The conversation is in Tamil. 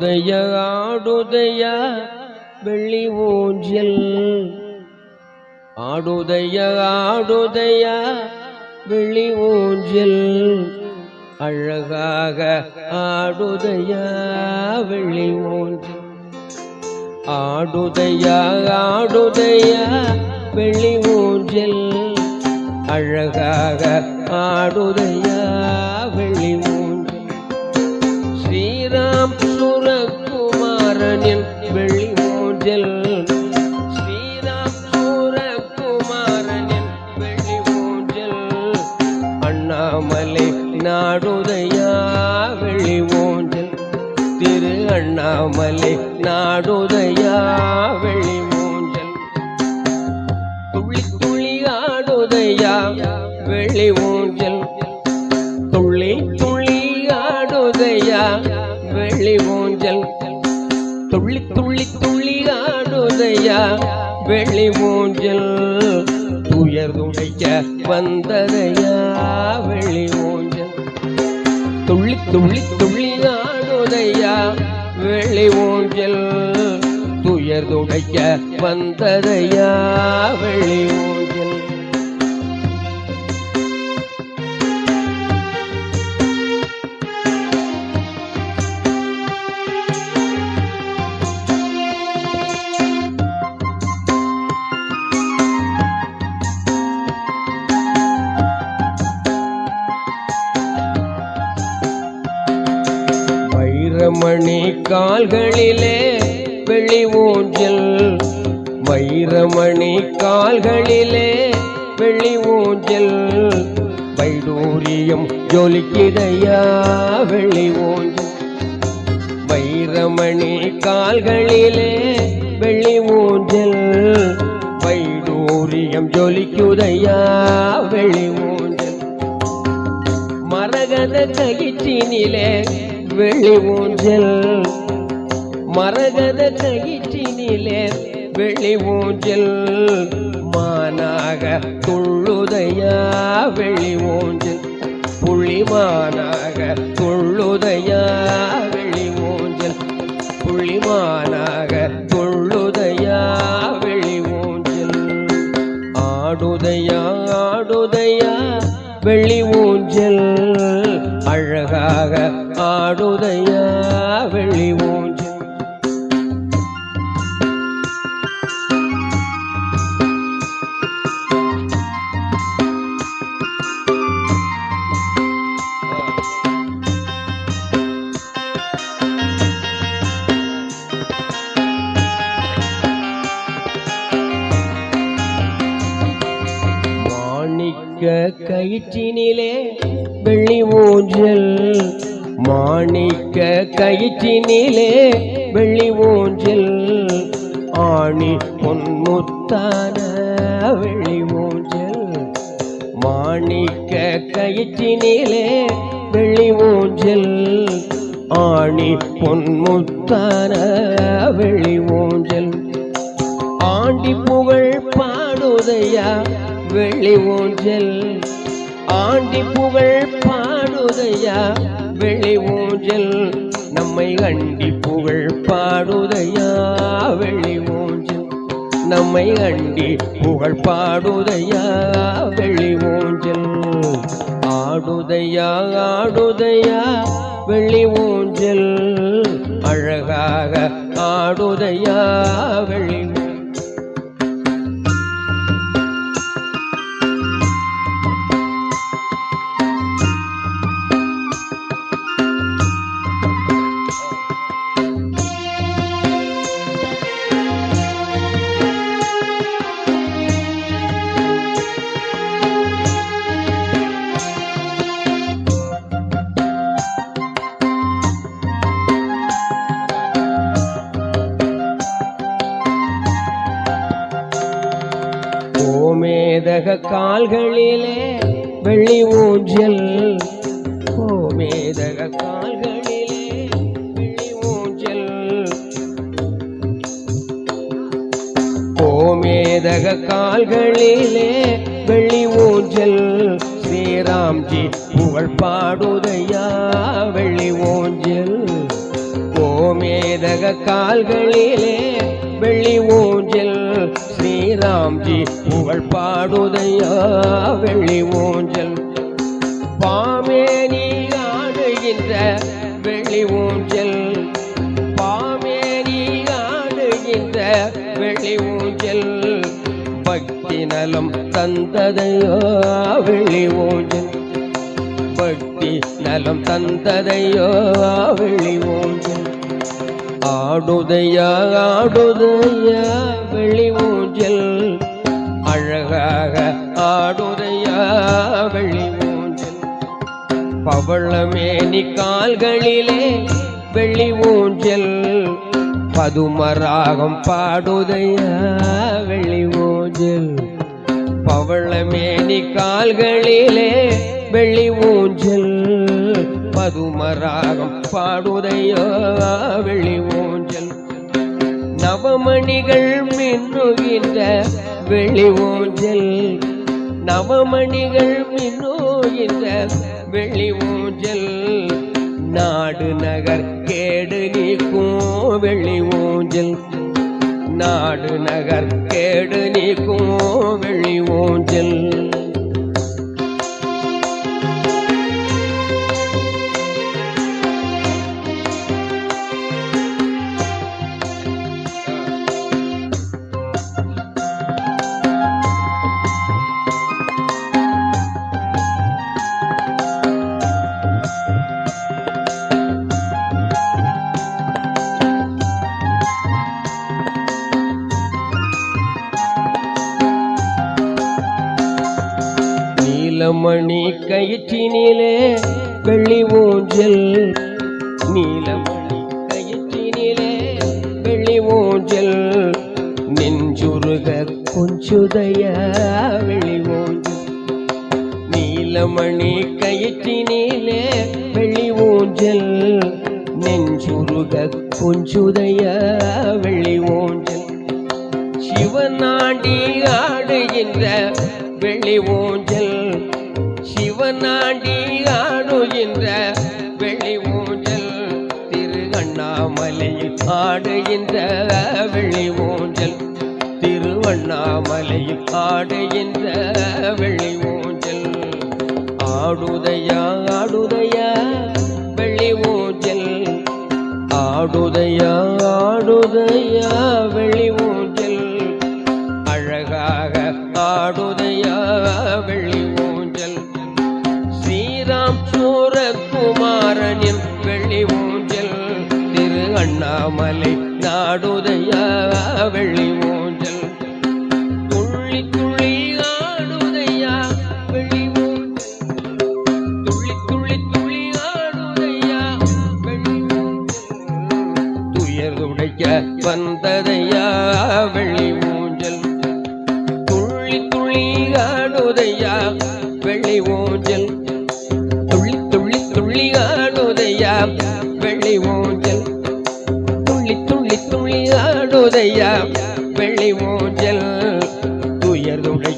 உதய ஆடுதய வெள்ளி ஊஞ்சல். ஆடுதய ஆடுதய வெள்ளி ஊஞ்சல். அழகாக ஆடுதய வெள்ளி ஊஞ்சல். ஆடுதய ஆடுதய வெள்ளி ஊஞ்சல். அழகாக ஆடுதய ஆடுதையா வெளி ஊஞ்சல்? துள்ளி துள்ளி ஆடுதையா வெளி ஊஞ்சல்? துள்ளி துள்ளி துள்ளி ஆடுதையா வெளி ஊஞ்சல்? துயர் துடைக்க வந்ததையா வெளி ஊஞ்சல்? துள்ளி துள்ளி துள்ளி ஆடுதையா வெளி ஊஞ்சல்? துயர் துடைக்க வந்ததையா வெளி ஊஞ்சல்? மணி கால்களிலே வெளி ஊஞ்சல். வைரமணி கால்களிலே வெளி ஊஞ்சல். வைடூரியம் ஜொலிக்கிதையா வெளி ஊஞ்சல். வைரமணி கால்களிலே வெளி ஊஞ்சல். வைடூரியம் ஜொலிக்குதையா வெளி ஊஞ்சல். மரகத ககிற்றினிலே வெளி ஊஞ்சல் மரகத கயிற்றினிலே வெளி ஊஞ்சல் மானாக துள்ளுதையா வெளி ஊஞ்சல் புள்ளி மானாக துள்ளுதையா வெளி ஊஞ்சல் புள்ளி மானாக துள்ளுதையா வெளி ஊஞ்சல் ஆடுதையா ஆடுதையா வெளி மிக்க கயிற்றினிலே வெள்ளி ஊஞ்சல். மாணிக்க கயிற்றினிலே வெள்ளி ஊஞ்சல். ஆணி பொன்முத்தான வெள்ளி ஊஞ்சல். மாணிக்க கயிற்றினிலே வெள்ளி ஊஞ்சல். ஆணி பொன்முத்தான வெள்ளி ஊஞ்சல். ஆண்டி புகழ் பாடுதையா வெள்ளி ஊஞ்சல். ஆண்டி புகழ் பாடுதையா? வெள்ளி ஊஞ்சல். நம்மை அண்டி புகழ் பாடுதையா? வெள்ளி ஊஞ்சல். நம்மை அண்டி புகழ் பாடுதையா? வெள்ளி ஊஞ்சல். ஆடுதையா ஆடுதையா? வெள்ளி ஊ கோமேதக கால்களிலே வெள்ளி ஊஞ்சல். கோமேதக கால்களிலே வெள்ளி ஊஞ்சல். கோமேதக கால்களிலே வெள்ளி ஊஞ்சல். ஸ்ரீராம்ஜி புகழ் பாடுதையா வெள்ளி ஊஞ்சல். கோமேதக கால்களிலே வெள்ளி ஊஞ்சல். ராம்ஜி புகழ் பாடுதையா வெள்ளி ஊஞ்சல். பாமேனி ஆடுகின்ற வெள்ளி ஊஞ்சல். பாமேனி ஆடுகின்ற வெள்ளி ஊஞ்சல். பக்தி நலம் தந்ததையா வெள்ளி ஊஞ்சல். பக்தி நலம் தந்ததையோ வெள்ளி ஊஞ்சல். ஆடுதையா ஆடுதையா பவளமேனி கால்களிலே வெள்ளி ஊஞ்சல் பதுமராகம் பாடுதையா வெள்ளி ஊஞ்சல். பவளமேனி கால்களிலே வெள்ளி ஊஞ்சல் பதுமராகம் பாடுதையோ வெள்ளி ஊஞ்சல். நவமணிகள் மின்னுகின்ற வெள்ளி ஊஞ்சல். நவமணிகள் மின்னுகின்ற வெள்ளி ஊஞ்சல் நாடு நகர் கேடு நீக்கும் வெள்ளி ஊஞ்சல் நாடு நகர் கேடு நீக்கும் வெள்ளி ஊஞ்சல் மணி கயிற்றினிலே வெள்ளி ஊஞ்சல். நீலமணி கயிற்றினிலே வெள்ளி ஊஞ்சல். நெஞ்சுருக கொஞ்சுதைய வெள்ளி ஊஞ்சல். நீலமணி கயிற்றினிலே வெள்ளி ஊஞ்சல். நெஞ்சுருக கொஞ்சுதைய வெள்ளி ஊஞ்சல். சிவநாடி ஆடுகின்ற வெள்ளி ஊஞ்சல். சிவனாண்டி ஆடுகின்ற வெள்ளி ஊஞ்சல் திரு அண்ணாமலையில் ஆடுகின்ற வெள்ளி ஊஞ்சல். திருவண்ணாமலையில் ஆடுகின்ற வெள்ளி ஊஞ்சல். ஆடுதையா ஆடுதையா வெள்ளி ஊஞ்சல். ஆடுதையா ஆடுதையா வெள்ளி ஊஞ்சல். அழகாக ஆடுதையா வெள்ளி சூரகுமாரனின் வெள்ளி ஊஞ்சல் திரு அண்ணாமலை நாடுதைய வெள்ளி ஊஞ்சல். துள்ளி துள்ளி ஆடுதையா வெள்ளி துள்ளி துள்ளி துள்ளி ஆடுதையா வெள்ளி வந்ததையா வெள்ளி ஊஞ்சல். துள்ளி துள்ளி ஆடுதையா வெள்ளி ஊஞ்சல். ஆடுதையா வெள்ளை ஊஞ்சல். துள்ளி துள்ளி துள்ளி ஆடுதையா வெள்ளை ஊஞ்சல். துயர்துடை